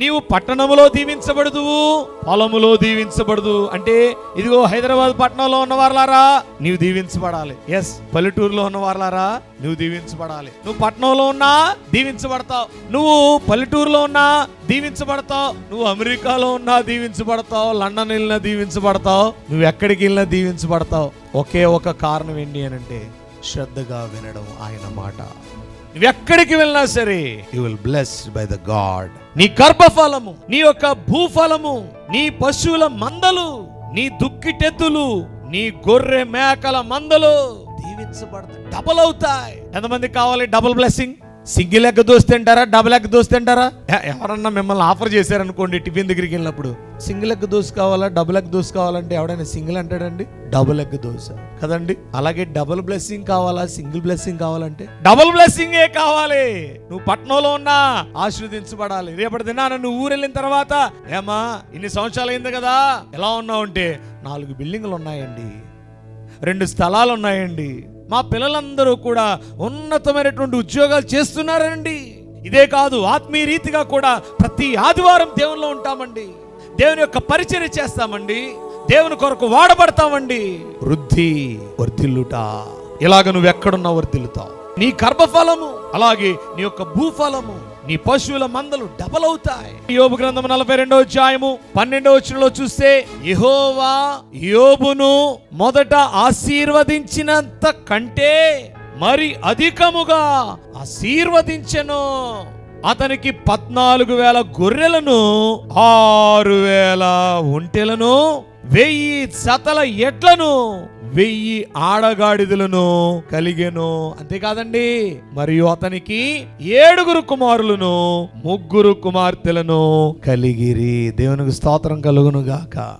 నీవు పట్టణములో దీవించబడదు పొలములో దీవించబడదు. అంటే ఇదిగో హైదరాబాద్ పట్టణంలో ఉన్న వారులారా నీవు దీవించబడాలి. ఎస్ పల్లెటూరులో ఉన్న వారలారా నువ్వు దీవించబడాలి. నువ్వు పట్టణంలో ఉన్నా దీవించబడతావు. నువ్వు పల్లెటూరులో ఉన్నా దీవించబడతావు. నువ్వు అమెరికాలో ఉన్నా దీవించబడతావు. లండన్ వెళ్ళినా దీవించబడతావు. నువ్వు ఎక్కడికి వెళ్ళినా దీవించబడతావు. ఒకే ఒక కారణం ఏంటి అని అంటే శ్రద్ధగా వినడం ఆయన మాట. నువ్వు ఎక్కడికి వెళ్ళినా సరే you will blessed by the god నీ గర్భఫలము నీ యొక్క భూఫలము నీ పశువుల మందలు నీ దుక్కిటెద్దులు నీ గొర్రె మేకల మందలు దీవించబడతాయి. డబల్ అవుతాయి. ఎంతమంది కావాలి? Double blessing single egg dosa తింటారా? డబుల్ ఎగ్ దోశ తింటారా? ఎవరన్నా మిమ్మల్ని ఆఫర్ చేశారనుకోండి టిఫిన్ దగ్గరికి వెళ్ళినప్పుడు. సింగిల్ ఎగ్ దోశ కావాలా? డబుల్ ఎగ్ దోశ కావాలంటే ఎవడైనా సింగిల్ అంటాడండి? Double egg dosa. కదండి? అలాగే డబుల్ బ్లెస్సింగ్ కావాలా? సింగిల్ బ్లెస్సింగ్ కావాలంటే? డబుల్ బ్లెస్సింగ్ ఏ కావాలి. నువ్వు పట్నంలో ఉన్నా ఆశీర్వదించబడాలి. రేపటి దినాన నువ్వు ఊరెళ్ళిన తర్వాత ఏమా ఇన్ని సంవత్సరాలు అయింది కదా? ఎలా ఉన్నావు అంటే నాలుగు బిల్డింగ్లు ఉన్నాయండి. రెండు స్థలాలు ఉన్నాయండి మా పిల్లలందరూ కూడా ఉన్నతమైనటువంటి ఉద్యోగాలు చేస్తున్నారండి. ఇదే కాదు ఆత్మీయ రీతిగా కూడా ప్రతి ఆదివారం దేవునిలో ఉంటామండి. దేవుని యొక్క పరిచర్య చేస్తామండి. దేవుని కొరకు వాడబడతామండి. వృద్ధి వర్ధిల్లుట. ఇలాగ నువ్వు ఎక్కడున్నా వర్ధిల్లుతావు నీ గర్భఫలము అలాగే నీ యొక్క భూఫలము నీ పశువుల మందలు డబల్ అవుతాయి. యోబు గ్రంథం నలభై రెండో అధ్యాయము పన్నెండో వచనంలో చూస్తే యహోవా యోబును మొదట ఆశీర్వదించినంత కంటే మరి అధికముగా ఆశీర్వదించెను. అతనికి పద్నాలుగు వేల గొర్రెలను ఆరు వేల ఒంటెలను వెయ్యి సతల ఎట్లను వెయ్యి ఆడగాడిదలను కలిగెను. అంతేకాదండి మరియు అతనికి ఏడుగురు కుమారులను ముగ్గురు కుమార్తెలను కలిగిరి. దేవునికి స్తోత్రం కలుగును గాక